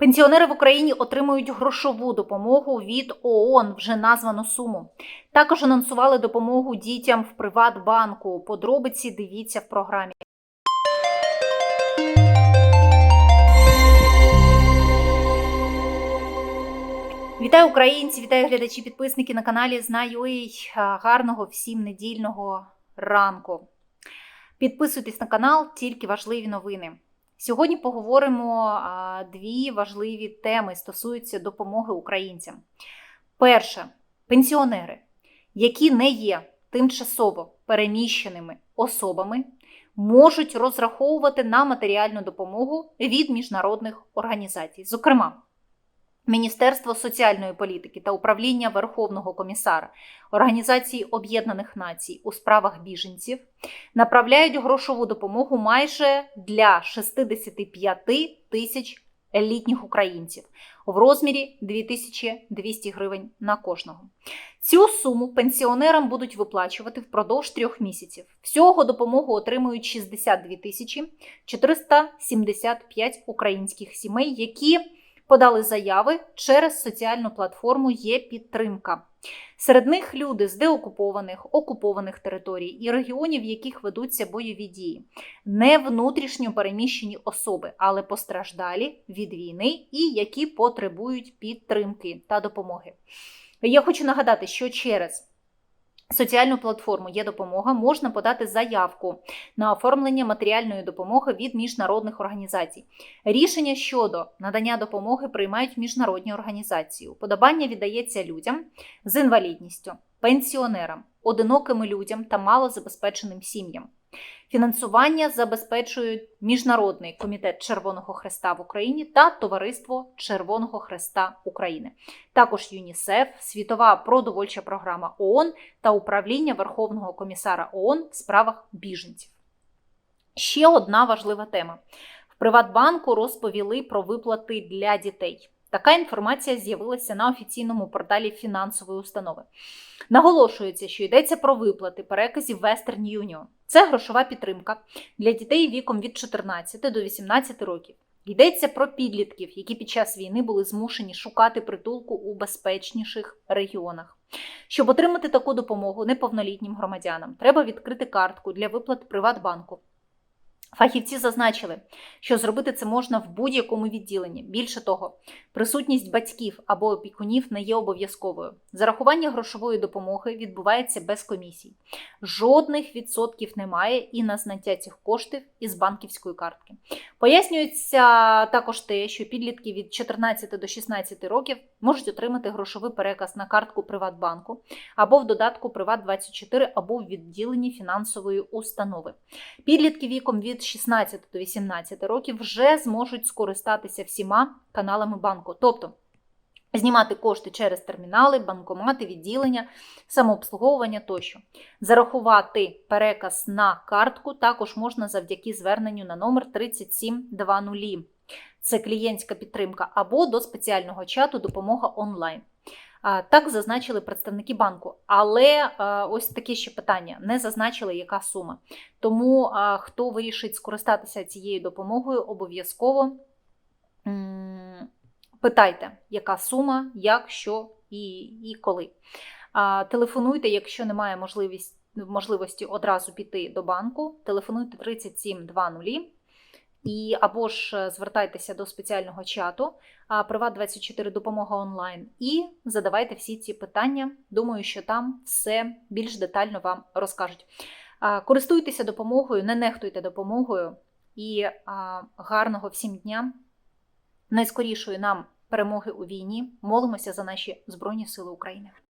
Пенсіонери в Україні отримують грошову допомогу від ООН, вже названу суму. Також анонсували допомогу дітям в Приватбанку. Подробиці дивіться в програмі. Вітаю українці, вітаю глядачі, підписники на каналі Знаю гарного всім недільного ранку. Підписуйтесь на канал, тільки важливі новини. Сьогодні поговоримо дві важливі теми стосуються допомоги українцям. Перше пенсіонери, які не є тимчасово переміщеними особами, можуть розраховувати на матеріальну допомогу від міжнародних організацій, зокрема. Міністерство соціальної політики та управління Верховного комісара Організації Об'єднаних Націй у справах біженців направляють грошову допомогу майже для 65 тисяч літніх українців в розмірі 2200 гривень на кожного. Цю суму пенсіонерам будуть виплачувати впродовж трьох місяців. Всього допомогу отримують 62 тисячі 475 українських сімей, які подали заяви через соціальну платформу Є підтримка. Серед них люди з деокупованих, окупованих територій і регіонів, в яких ведуться бойові дії, не внутрішньо переміщені особи, але постраждалі від війни і які потребують підтримки та допомоги. Я хочу нагадати, що через Соціальну платформу є допомога, можна подати заявку на оформлення матеріальної допомоги від міжнародних організацій. Рішення щодо надання допомоги приймають міжнародні організації. Уподобання віддається людям з інвалідністю, пенсіонерам, одиноким людям та малозабезпеченим сім'ям. Фінансування забезпечують Міжнародний комітет Червоного Хреста в Україні та Товариство Червоного Хреста України, також ЮНІСЕФ, Світова продовольча програма ООН та управління Верховного комісара ООН в справах біженців. Ще одна важлива тема: в Приватбанку розповіли про виплати для дітей. Така інформація з'явилася на офіційному порталі фінансової установи. Наголошується, що йдеться про виплати переказів Western Union. Це грошова підтримка для дітей віком від 14 до 18 років. Йдеться про підлітків, які під час війни були змушені шукати притулку у безпечніших регіонах. Щоб отримати таку допомогу неповнолітнім громадянам, треба відкрити картку для виплат Приватбанку. Фахівці зазначили, що зробити це можна в будь-якому відділенні. Більше того, присутність батьків або опікунів не є обов'язковою. Зарахування грошової допомоги відбувається без комісій. Жодних відсотків немає і на знаття цих коштів із банківської картки. Пояснюється також те, що підлітки від 14 до 16 років можуть отримати грошовий переказ на картку Приватбанку або в додатку Приват 24 або в відділенні фінансової установи. Підлітки віком від 16 до 18 років вже зможуть скористатися всіма каналами банку, тобто знімати кошти через термінали, банкомати, відділення, самообслуговування тощо. Зарахувати переказ на картку також можна завдяки зверненню на номер 3720. Це клієнтська підтримка або до спеціального чату Допомога онлайн. Так зазначили представники банку, але ось таке ще питання: не зазначили, яка сума. Тому хто вирішить скористатися цією допомогою, обов'язково питайте, яка сума, як, що і, і коли. Телефонуйте, якщо немає можливості, можливості одразу піти до банку. Телефонуйте 3720 і або ж звертайтеся до спеціального чату Приват 24 допомога онлайн і задавайте всі ці питання. Думаю, що там все більш детально вам розкажуть. Користуйтеся допомогою, не нехтуйте допомогою і гарного всім дня, найскорішої нам перемоги у війні. Молимося за наші Збройні Сили України.